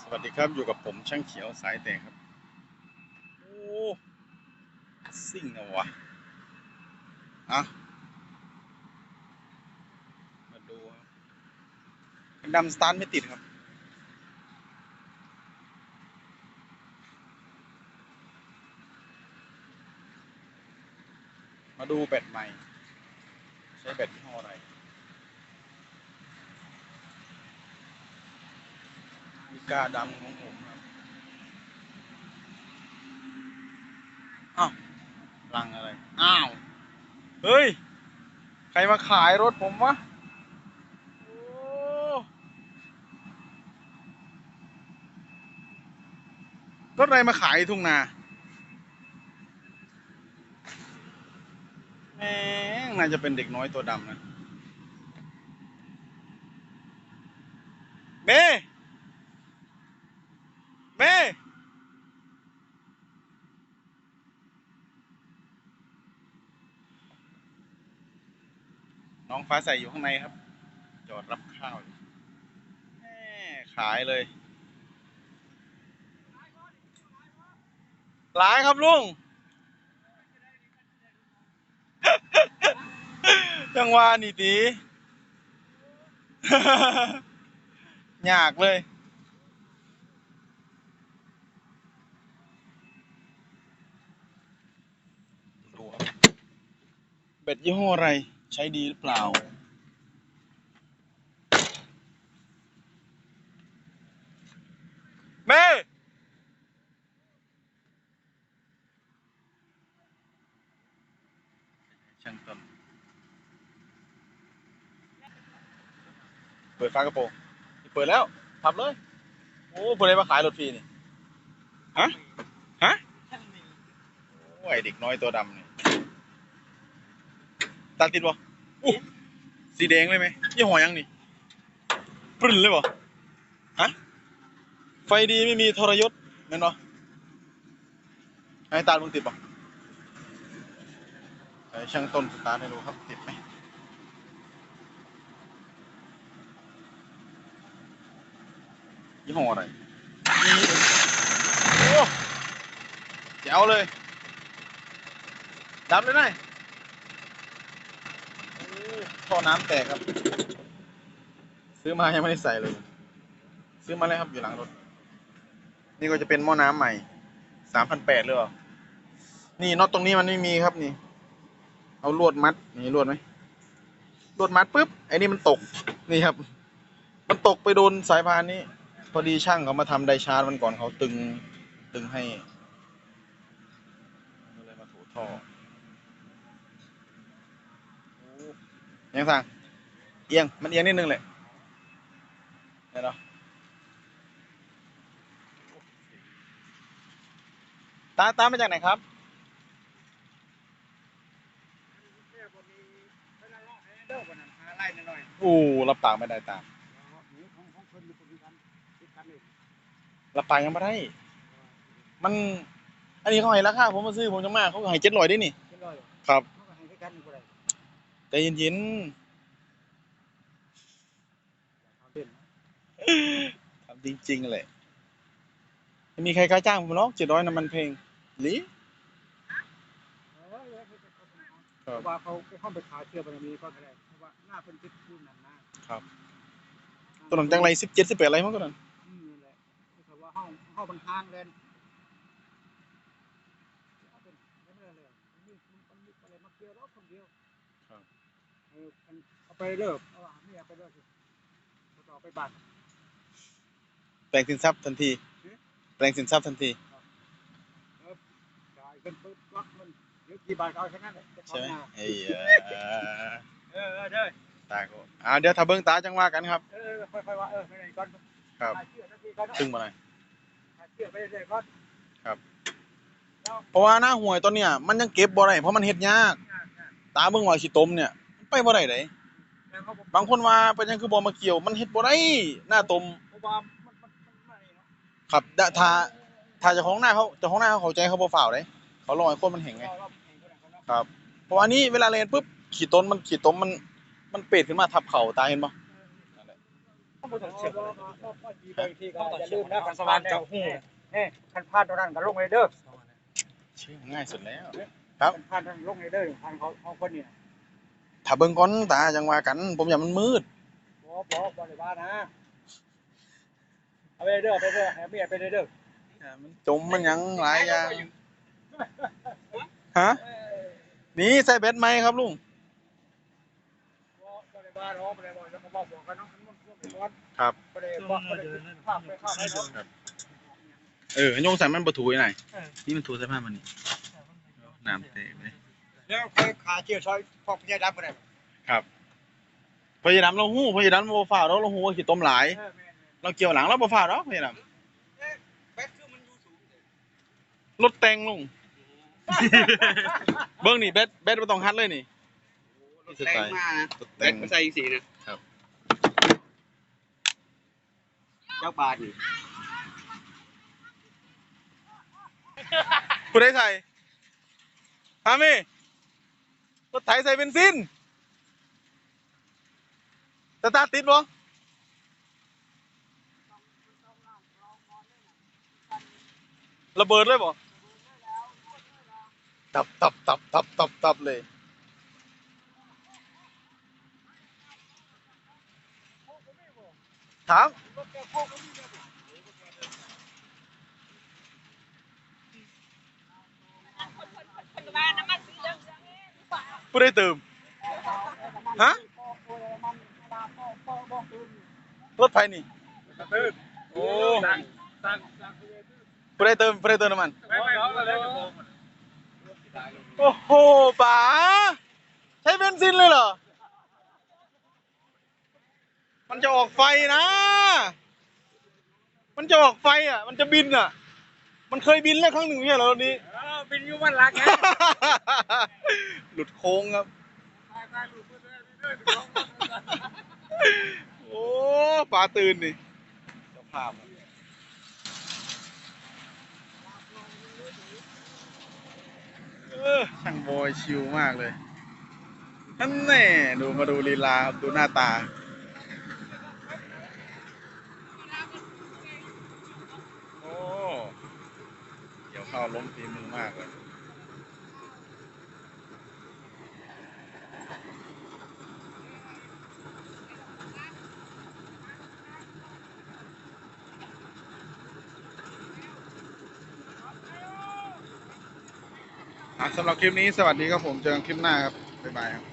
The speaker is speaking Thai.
สวัสดีครับอยู่กับผมช่างเขียวสายแต่งครับ โอ้ซิ่งนะวะอะมาดูครับดำสตาร์ทไม่ติดครับ มาดูแบตใหม่ ใช้แบตยี่ห้ออะไร กาดำของผมครับอ้าวลังอะไร อ้าว เฮ้ย ใครมาขายรถผมวะโอ้รถอะไรมาขายทุ่งนาแม่งน่าจะเป็นเด็กน้อยตัวดำนะ เบ้เบ้ น้องฟ้าใสอยู่ข้างในครับ จอดรับข้าวแม่ขายเลยหลายครับลุงจังหวะนี่ตียากเลย ดูครับเบ็ดยี่ห้ออะไร ใช้ดีหรือเปล่า แม่ ช่างต้นเปิดฝากระโปรงเปิดแล้วพับเลย โอ้เปิดอะไรมาขายรถฟรีนี่ ฮะ ฮะ โอ้ยเด็กน้อยตัวดำนี่ ตาติดบ่อู้สีแดงเลยไหมยี่ห้อยังนี่ปรึ้นเลยบ่ฮะไฟดีไม่มีทรยศแม่นบ่ให้ตามึงติดบ่ไอ้ช่างต้นสตาร์ทให้ดูครับติดไหมยี่ห้ออะไรโอ้แจ๋วเลยดับเลยนาย ท่อน้ำแตกครับ ซื้อมายังไม่ได้ใส่เลย ซื้อมาแล้วครับอยู่หลังรถ นี่ก็จะเป็นหม้อน้ำใหม่สามพันแปดเลยเหรอนี่น็อตตรงนี้มันไม่มีครับนี่ เอาลวดมัด นี่ลวดไหมลวดมัดปุ๊บไอ้นี่มันตก นี่ครับ มันตกไปโดนสายพานนี้ พอดีช่างเขามาทำไดชาร์จมันก่อนเขาตึง ตึงให้ก็เลยมาถูท่อโอ้ ยังสั่งเอียง มันเอียงนิดนึงแหละเห็นเนาะตาตามาจากไหนครับโอ้รับปากไม่ได้ตามรับปากยังไม่ได้ มัน อันนี้เขาให้ราคาผมมาซื้อผมจะมาเขาก็ให้เจ็ดร้อยได้นี่ครับ แต่เย็นๆทำจริงๆเลยไม่มีใครกล้าจ้างผมหรอกเจ็ดร้อยน้ำมันเพลงหรือเพราะว่าเขาเข้าไปขายเชื่อบารมีก็แสดงเพราะว่าหน้าเป็นติดรุ่นนั้นนะครับตัวนั้นจังไรสิบเจ็ดสิบแปดอะไรมั้งตัวนั้นอืมนั่นแหละเพราะว่าห้องห้องบนห้างเล่นเอาเป็นไม่ได้เลยนี่มันมีอะไรมาเกี่ยวแล้วคนเดียว เออมันเอาไปเลิกเอาอะไม่เอาไปเลิกสิเอาต่อไปบัตรแปลงสินทรัพย์ทันที แปลงสินทรัพย์ทันทีจ่ายเงินปุ๊บล็อกมันเดี๋ยวกี่บาทก็เอาแค่นั้นแหละจะใช่ไหมทำนาเอ้ยเออเออเด้อตาก็อ่าเดี๋ยวถ้าเบิ้งตาจังว่ากันครับเออค่อยๆว่าเออไม่ได้ก่อนครับขายเชื่อทันทีก่อนซึ่งมาหน่อยขายเชื่อไปเรื่อยๆก่อนเพราะว่าหน้าห่วยตัวเนี้ยมันยังเก็บบ่ได้เพราะมันเฮ็ดยาก ตาเบิ่งว่าสิต้มเนี่ยมัน ไปบ่ได้เด้แล้วเขาบอกบางคนว่าเป็นหยังคือบ่มาเกี่ยว มันเฮ็ดบ่ได้หน้าต้มเพราะว่ามันมันมันไม่เนาะครับดะถ้าถ้าเจ้าของหน้าเขาเจ้าของหน้าเขาเข้าใจเขาบ่ฝ่าวเด้เขารอให้คนมันแห้งไง เราเราเห็นคนนั้นเขาเนาะครับเพราะว่านี้เวลาเล่นปุ๊บขีดต้นมันขีดต้มมันมันเปรตขึ้นมาทับเข่าตาเห็นบ่นั่นแหละบ่ต้องเชื่อที่ไปที่ก็อย่าลืมนะกันสวรรค์เจ้าฮู้นี่คันพลาดตรงนั้นก็ลงเลยเด้อชื่อง่ายสุดแล้วคันพลาดตรงลงเลยเด้อคันเขาเขาคนนี้ ถ้าเบิ่งก่อนตาจังว่ากัน ผมอยากมันมืดบ่บ่บ่ได้ว่านะเอาไปเด้อไปเด้อให้เมียไปเด้อมันจมมันหยังหลายอย่างฮะนี่ใส่เบ็ดไหมครับลุงบ่บ่ได้ว่าเนาะบ่ได้บ่จะมาบอกบอกกันเนาะมันมันเป็นวันครับบ่ได้บอกบ่ได้ภาพไปภาพให้เนาะเออโยงใส่มันประถูหน่อยนี่มันถูใส่ผ้ามันนี่น้ำเตะเลย แล้วไปขาเจียวซอยพอกพญาดำบ่ได้พยายามเราหู้พยายามเราบ่ฝ่าเราเราหู้ว่าขี้ต้มหลาย เออแม่นเราเกี่ยวหลังเราบ่ฝ่าเราพยายามๆแบ็คคือมันอยู่สูงรถแต่งลุง เบิ่งนี่เบ็ดเบ็ดบ่ต้องฮัดเลยนี่แรงมากนะรถแบแต่งตมาใส่สีนะครับ เจ้าบาทนี่ผู้ใดใส่ฮามี่ รถไถใส่เบนซินสตาร์ทติดบ่ระเบิดเลยบ่ตับตับตับตับตับตับเลย ถาม ผู้ได้เติม ฮะ รถไฟนี่ โอ้ผู้ได้เติมผู้ได้เติมน้ำมัน โอ้โหป๋าใช้เบนซินเลยเหรอ มันจะออกไฟนะ มันจะออกไฟอะ มันจะบินอะ มันเคยบินแล้วครั้งหนึ่งไม่ใช่เหรอรถนี้ เป็นยู่วันรักไงหลุดโค้งครับโอ้ปลาตื่นนี่สภาพอะเออช่างบอยชิลมากเลยท่านแน่ดูมาดูลีลาครับดูหน้าตา โอ้ เดี๋ยวเข้าล้มฝีมือมากเลยสำหรับคลิปนี้สวัสดีครับผม เจอกันคลิปหน้าครับ บ๊ายบายครับ